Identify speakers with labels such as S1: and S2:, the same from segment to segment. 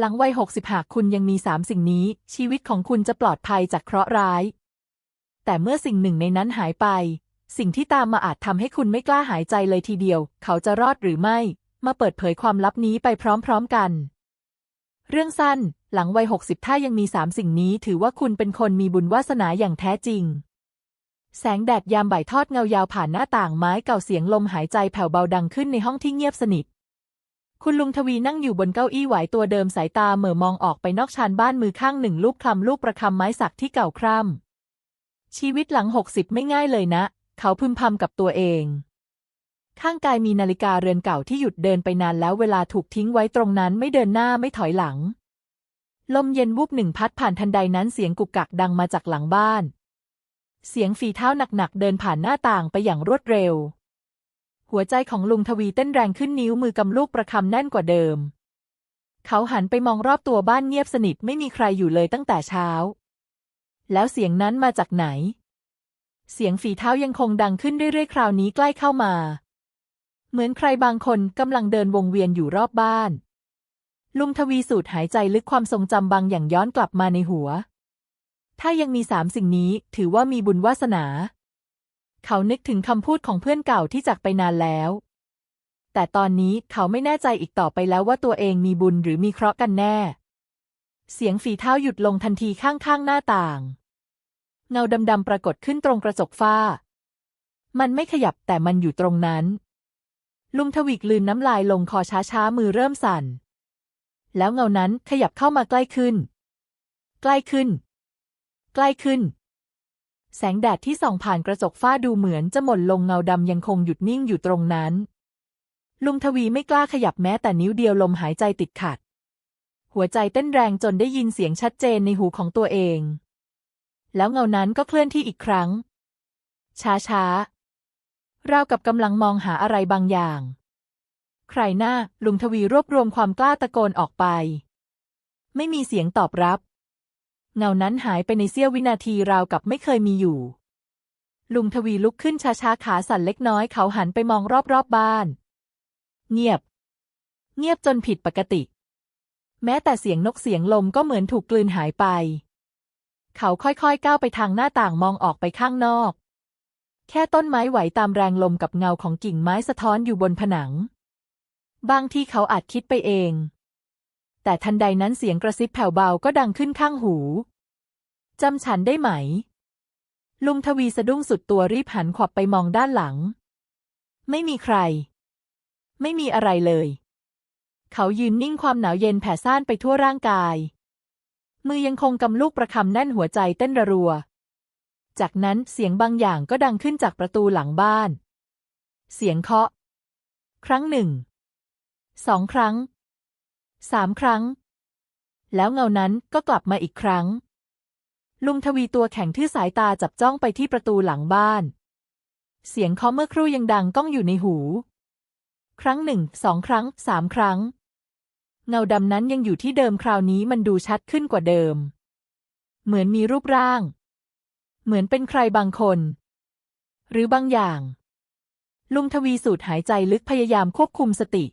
S1: หลังวัยหกสิบหากคุณยังมีสามสิ่งนี้ ชีวิตของคุณจะปลอดภัยจากเคราะห์ร้าย แต่เมื่อสิ่งหนึ่งในนั้นหายไป สิ่งที่ตามมาอาจทำให้คุณไม่กล้าหายใจเลยทีเดียว เขาจะรอดหรือไม่ มาเปิดเผยความลับนี้ไปพร้อมๆกัน เรื่องสั้น หลังวัยหกสิบถ้ายังมีสามสิ่งนี้ ถือว่าคุณเป็นคนมีบุญวาสนาอย่างแท้จริงแสงแดดยามบ่ายทอดเงายาวผ่านหน้าต่างไม้เก่าเสียงลมหายใจแผ่วเบาดังขึ้นในห้องที่เงียบสนิท คุณลุงทวีนั่งอยู่บนเก้าอี้ไหวตัวเดิมสายตาเหม่อมองออกไปนอกชานบ้านมือข้างหนึ่งลูบคลำลูกประคำไม้สักที่เก่าคร่ำชีวิตหลังหกสิบไม่ง่ายเลยนะ เขาพึมพำกับตัวเอง ข้างกายมีนาฬิกาเรือนเก่าที่หยุดเดินไปนานแล้วเวลาถูกทิ้งไว้ตรงนั้นไม่เดินหน้าไม่ถอยหลัง ลมเย็นวูบหนึ่งพัดผ่านทันใดนั้นเสียงกุกกักดังมาจากหลังบ้าน เสียงฝีเท้าหนักๆเดินผ่านหน้าต่างไปอย่างรวดเร็ว หัวใจของลุงทวีเต้นแรงขึ้นนิ้วมือกำลูกประคำแน่นกว่าเดิม เขาหันไปมองรอบตัวบ้านเงียบสนิทไม่มีใครอยู่เลยตั้งแต่เช้า แล้วเสียงนั้นมาจากไหน เสียงฝีเท้ายังคงดังขึ้นเรื่อยๆ คราวนี้ใกล้เข้ามา เหมือนใครบางคนกำลังเดินวงเวียนอยู่รอบบ้าน ลุงทวีสูดหายใจลึกความทรงจำบางอย่างย้อนกลับมาในหัว ถ้ายังมีสามสิ่งนี้ถือว่ามีบุญวาสนา เขานึกถึงคำพูดของเพื่อนเก่าที่จากไปนานแล้ว แต่ตอนนี้เขาไม่แน่ใจอีกต่อไปแล้วว่าตัวเองมีบุญหรือมีเคราะห์กันแน่ เสียงฝีเท้าหยุดลงทันทีข้างๆหน้าต่าง เงาดำๆปรากฏขึ้นตรงกระจกฝ้า มันไม่ขยับแต่มันอยู่ตรงนั้น ลุงทวิกลืนน้ำลายลงคอช้าๆมือเริ่มสั่น แล้วเงานั้นขยับเข้ามาใกล้ขึ้น ใกล้ขึ้น ใกล้ขึ้น แสงแดดที่ส่องผ่านกระจกฝ้าดูเหมือนจะหม่นลงเงาดำยังคงหยุดนิ่งอยู่ตรงนั้น ลุงทวีไม่กล้าขยับแม้แต่นิ้วเดียวลมหายใจติดขัด หัวใจเต้นแรงจนได้ยินเสียงชัดเจนในหูของตัวเอง แล้วเงานั้นก็เคลื่อนที่อีกครั้ง ช้าๆราวกับกำลังมองหาอะไรบางอย่าง ใครหน้าลุงทวีรวบรวมความกล้าตะโกนออกไป ไม่มีเสียงตอบรับ เงานั้นหายไปในเสี้ยววินาทีราวกับไม่เคยมีอยู่ ลุงทวีลุกขึ้นช้าๆขาสั่นเล็กน้อยเขาหันไปมองรอบๆบบ้าน เงียบ เงียบจนผิดปกติ แม้แต่เสียงนกเสียงลมก็เหมือนถูกกลืนหายไป เขาค่อยๆก้าวไปทางหน้าต่างมองออกไปข้างนอก แค่ต้นไม้ไหวตามแรงลมกับเงาของกิ่งไม้สะท้อนอยู่บนผนัง บางที่เขาอาจคิดไปเองแต่ทันใดนั้นเสียงกระซิบแผ่วเบาก็ดังขึ้นข้างหู จำฉันได้ไหม ลุงทวีสะดุ้งสุดตัวรีบหันขวับไปมองด้านหลัง ไม่มีใคร ไม่มีอะไรเลย เขายืนนิ่งความหนาวเย็นแผ่ซ่านไปทั่วร่างกาย มือยังคงกำลูกประคำแน่นหัวใจเต้นระรัว จากนั้นเสียงบางอย่างก็ดังขึ้นจากประตูหลังบ้าน เสียงเคาะ ครั้งหนึ่ง สองครั้ง สามครั้ง แล้วเงานั้นก็กลับมาอีกครั้ง ลุงทวีตัวแข็งทื่อสายตาจับจ้องไปที่ประตูหลังบ้าน เสียงเคาะเมื่อครู่ยังดังก้องอยู่ในหู ครั้งหนึ่ง สองครั้ง สามครั้ง เงาดำนั้นยังอยู่ที่เดิมคราวนี้มันดูชัดขึ้นกว่าเดิม เหมือนมีรูปร่าง เหมือนเป็นใครบางคน หรือบางอย่าง ลุงทวีสูดหายใจลึกพยายามควบคุมสติ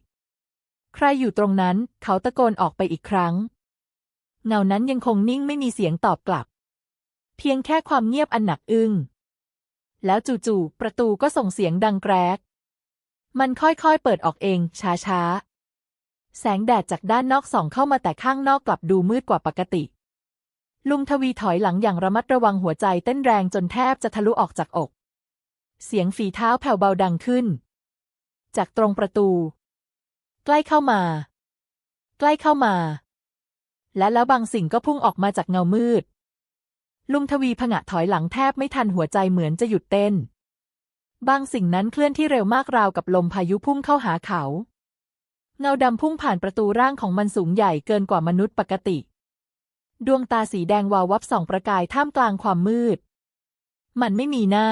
S1: ใครอยู่ตรงนั้นเขาตะโกนออกไปอีกครั้ง เงานั้นยังคงนิ่งไม่มีเสียงตอบกลับ เพียงแค่ความเงียบอันหนักอึ้ง แล้วจู่ๆประตูก็ส่งเสียงดังแกรก มันค่อยๆเปิดออกเอง ช้าๆ แสงแดดจากด้านนอกส่องเข้ามาแต่ข้างนอกกลับดูมืดกว่าปกติ ลุงทวีถอยหลังอย่างระมัดระวังหัวใจเต้นแรงจนแทบจะทะลุออกจากอก เสียงฝีเท้าแผ่วเบาดังขึ้น จากตรงประตู ใกล้เข้ามา ใกล้เข้ามาและแล้วบางสิ่งก็พุ่งออกมาจากเงามืด ลุงทวีผงะถอยหลังแทบไม่ทันหัวใจเหมือนจะหยุดเต้น บางสิ่งนั้นเคลื่อนที่เร็วมากราวกับลมพายุพุ่งเข้าหาเขา เงาดำพุ่งผ่านประตูร่างของมันสูงใหญ่เกินกว่ามนุษย์ปกติ ดวงตาสีแดงวาววับส่องประกายท่ามกลางความมืด มันไม่มีหน้า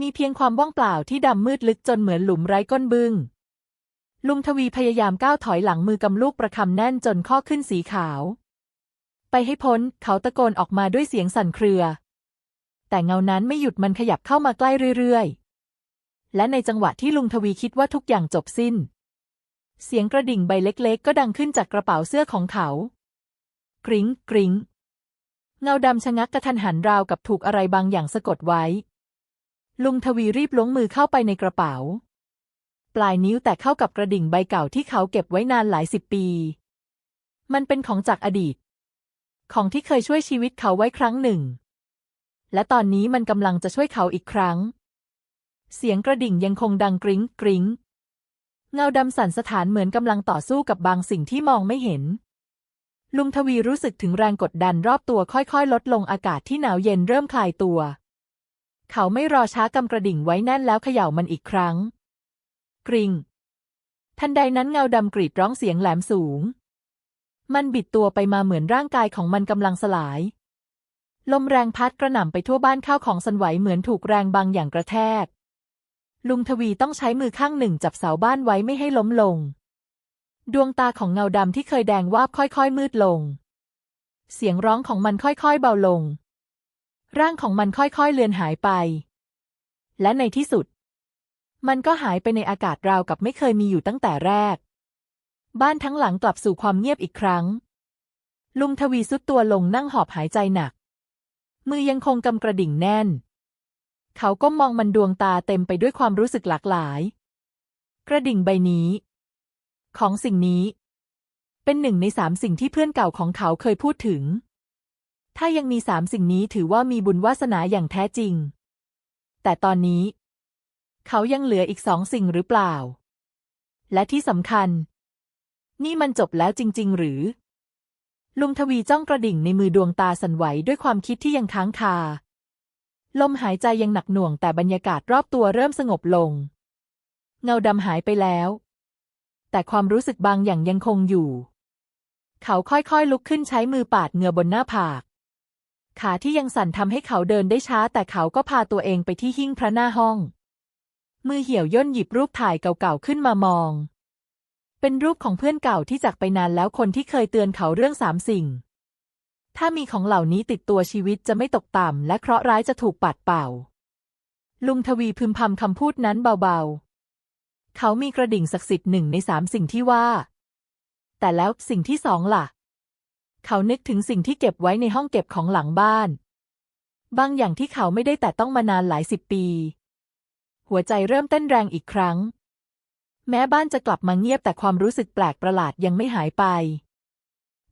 S1: มีเพียงความว่างเปล่าที่ดำมืดลึกจนเหมือนหลุมไร้ก้นบึง้งลุงทวีพยายามก้าวถอยหลังมือกำลูกประคำแน่นจนข้อขึ้นสีขาว ไปให้พ้น เขาตะโกนออกมาด้วยเสียงสั่นเครือ แต่เงานั้นไม่หยุดมันขยับเข้ามาใกล้เรื่อยๆ และในจังหวะที่ลุงทวีคิดว่าทุกอย่างจบสิ้น เสียงกระดิ่งใบเล็กๆ ก็ดังขึ้นจากกระเป๋าเสื้อของเขา กริ้งกริ้งเงาดำชะงักกระทันหันราวกับถูกอะไรบางอย่างสะกดไว้ ลุงทวีรีบล้วงมือเข้าไปในกระเป๋า ปลายนิ้วแตะเข้ากับกระดิ่งใบเก่าที่เขาเก็บไว้นานหลายสิบปี มันเป็นของจากอดีต ของที่เคยช่วยชีวิตเขาไว้ครั้งหนึ่ง และตอนนี้มันกำลังจะช่วยเขาอีกครั้ง เสียงกระดิ่งยังคงดังกริ้งกริ้งเงาดำสั่นสถานเหมือนกำลังต่อสู้กับบางสิ่งที่มองไม่เห็น ลุงทวีรู้สึกถึงแรงกดดันรอบตัวค่อยๆ ลดลงอากาศที่หนาวเย็นเริ่มคลายตัว เขาไม่รอช้ากำกระดิ่งไว้แน่นแล้วเขย่ามันอีกครั้ง กริงทันใดนั้นเงาดำกรีดร้องเสียงแหลมสูง มันบิดตัวไปมาเหมือนร่างกายของมันกำลังสลาย ลมแรงพัดกระหน่ำไปทั่วบ้านข้าวของสันไหวเหมือนถูกแรงบางอย่างกระแทก ลุงทวีต้องใช้มือข้างหนึ่งจับเสาบ้านไว้ไม่ให้ล้มลง ดวงตาของเงาดำที่เคยแดงวาบค่อยๆ มืดลง เสียงร้องของมันค่อยๆ เบาลง ร่างของมันค่อยๆ เลือนหายไป และในที่สุด มันก็หายไปในอากาศราวกับไม่เคยมีอยู่ตั้งแต่แรก บ้านทั้งหลังกลับสู่ความเงียบอีกครั้ง ลุงทวีสุดตัวลงนั่งหอบหายใจหนัก มือยังคงกำกระดิ่งแน่น เขาก็มองมันดวงตาเต็มไปด้วยความรู้สึกหลากหลาย กระดิ่งใบนี้ ของสิ่งนี้ เป็นหนึ่งในสามสิ่งที่เพื่อนเก่าของเขาเคยพูดถึง ถ้ายังมีสามสิ่งนี้ถือว่ามีบุญวาสนาอย่างแท้จริง แต่ตอนนี้ เขายังเหลืออีกสองสิ่งหรือเปล่า และที่สำคัญ นี่มันจบแล้วจริง ๆ หรือ ลุงทวีจ้องกระดิ่งในมือดวงตาสั่นไหวด้วยความคิดที่ยังค้างคา ลมหายใจยังหนักหน่วงแต่บรรยากาศรอบตัวเริ่มสงบลง เงาดำหายไปแล้ว แต่ความรู้สึกบางอย่างยังคงอยู่ เขาค่อยๆลุกขึ้นใช้มือปาดเหงื่อบนหน้าผาก ขาที่ยังสั่นทำให้เขาเดินได้ช้า แต่เขาก็พาตัวเองไปที่หิ้งพระหน้าห้อง มือเหี่ยวย่นหยิบรูปถ่ายเก่าๆขึ้นมามอง เป็นรูปของเพื่อนเก่าที่จากไปนานแล้วคนที่เคยเตือนเขาเรื่องสามสิ่ง ถ้ามีของเหล่านี้ติดตัวชีวิตจะไม่ตกต่ำและเคราะห์ร้ายจะถูกปัดเป่า ลุงทวีพึมพำคำพูดนั้นเบาๆ เขามีกระดิ่งศักดิ์สิทธิ์หนึ่งในสามสิ่งที่ว่า แต่แล้วสิ่งที่สองล่ะ เขานึกถึงสิ่งที่เก็บไว้ในห้องเก็บของหลังบ้าน บางอย่างที่เขาไม่ได้แต่ต้องมานานหลายสิบปี หัวใจเริ่มเต้นแรงอีกครั้ง แม้บ้านจะกลับมาเงียบแต่ความรู้สึกแปลกประหลาดยังไม่หายไป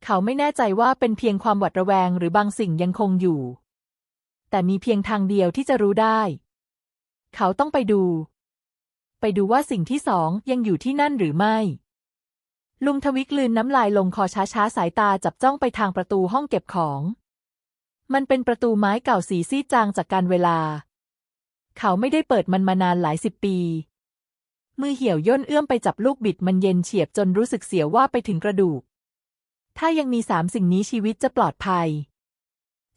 S1: เขาไม่แน่ใจว่าเป็นเพียงความหวาดระแวงหรือบางสิ่งยังคงอยู่ แต่มีเพียงทางเดียวที่จะรู้ได้ เขาต้องไปดู ไปดูว่าสิ่งที่สองยังอยู่ที่นั่นหรือไม่ ลุงทวิกลืนน้ำลายลงคอช้าๆ สายตาจับจ้องไปทางประตูห้องเก็บของ มันเป็นประตูไม้เก่าสีซีดจางจากการเวลา เขาไม่ได้เปิดมันมานานหลายสิบปี มือเหี่ยวย่นเอื้อมไปจับลูกบิดมันเย็นเฉียบจนรู้สึกเสียวว่าไปถึงกระดูก ถ้ายังมีสามสิ่งนี้ชีวิตจะปลอดภัย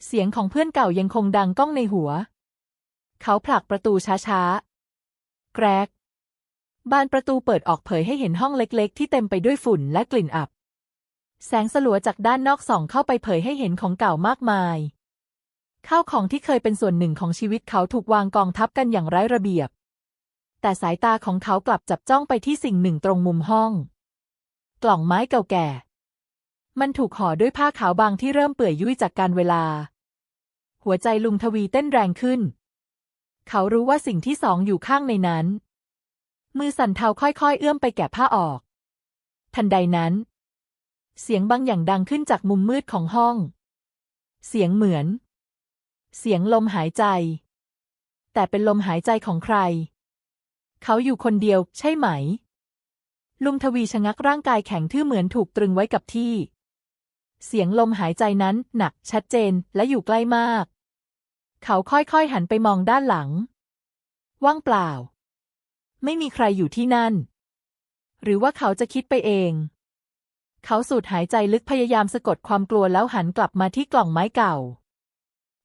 S1: เสียงของเพื่อนเก่ายังคงดังก้องในหัว เขาผลักประตูช้าๆ แกรก บานประตูเปิดออกเผยให้เห็นห้องเล็กๆ ที่เต็มไปด้วยฝุ่นและกลิ่นอับ แสงสลัวจากด้านนอกส่องเข้าไปเผยให้เห็นของเก่ามากมายข้าวของที่เคยเป็นส่วนหนึ่งของชีวิตเขาถูกวางกองทับกันอย่างไร้ระเบียบ แต่สายตาของเขากลับจับจ้องไปที่สิ่งหนึ่งตรงมุมห้อง กล่องไม้เก่าแก่ มันถูกห่อด้วยผ้าขาวบางที่เริ่มเปื่อยยุ่ยจากการเวลา หัวใจลุงทวีเต้นแรงขึ้น เขารู้ว่าสิ่งที่สองอยู่ข้างในนั้น มือสั่นเทาค่อยๆ เอื้อมไปแกะผ้าออก ทันใดนั้น เสียงบางอย่างดังขึ้นจากมุมมืดของห้อง เสียงเหมือน เสียงลมหายใจ แต่เป็นลมหายใจของใคร เขาอยู่คนเดียว ใช่ไหม ลุงทวีชะงักร่างกายแข็งทื่อเหมือนถูกตรึงไว้กับที่ เสียงลมหายใจนั้นหนัก ชัดเจนและอยู่ใกล้มาก เขาค่อยๆหันไปมองด้านหลัง ว่างเปล่า ไม่มีใครอยู่ที่นั่น หรือว่าเขาจะคิดไปเอง เขาสูดหายใจลึกพยายามสะกดความกลัวแล้วหันกลับมาที่กล่องไม้เก่า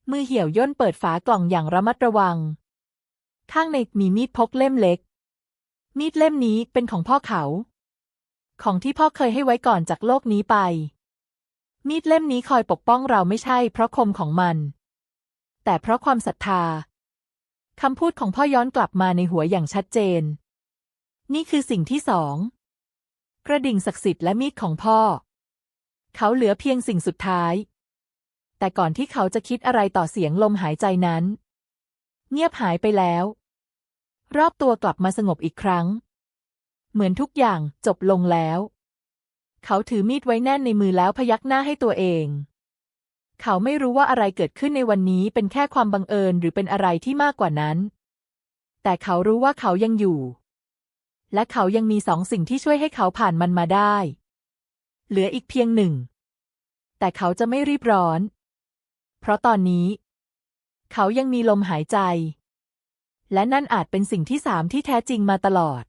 S1: มือเหี่ยวย่นเปิดฝากล่องอย่างระมัดระวัง ข้างในมีมีดพกเล่มเล็ก มีดเล่มนี้เป็นของพ่อเขา ของที่พ่อเคยให้ไว้ก่อนจากโลกนี้ไป มีดเล่มนี้คอยปกป้องเราไม่ใช่เพราะคมของมัน แต่เพราะความศรัทธาคำพูดของพ่อย้อนกลับมาในหัวอย่างชัดเจน นี่คือสิ่งที่สองกระดิ่งศักดิ์สิทธิ์และมีดของพ่อ เขาเหลือเพียงสิ่งสุดท้าย แต่ก่อนที่เขาจะคิดอะไรต่อเสียงลมหายใจนั้น เงียบหายไปแล้ว รอบตัวกลับมาสงบอีกครั้ง เหมือนทุกอย่างจบลงแล้ว เขาถือมีดไว้แน่นในมือแล้วพยักหน้าให้ตัวเอง เขาไม่รู้ว่าอะไรเกิดขึ้นในวันนี้เป็นแค่ความบังเอิญหรือเป็นอะไรที่มากกว่านั้น แต่เขารู้ว่าเขายังอยู่ และเขายังมีสองสิ่งที่ช่วยให้เขาผ่านมันมาได้ เหลืออีกเพียงหนึ่ง แต่เขาจะไม่รีบร้อน เพราะตอนนี้ เขายังมีลมหายใจ และนั่นอาจเป็นสิ่งที่สามที่แท้จริงมาตลอด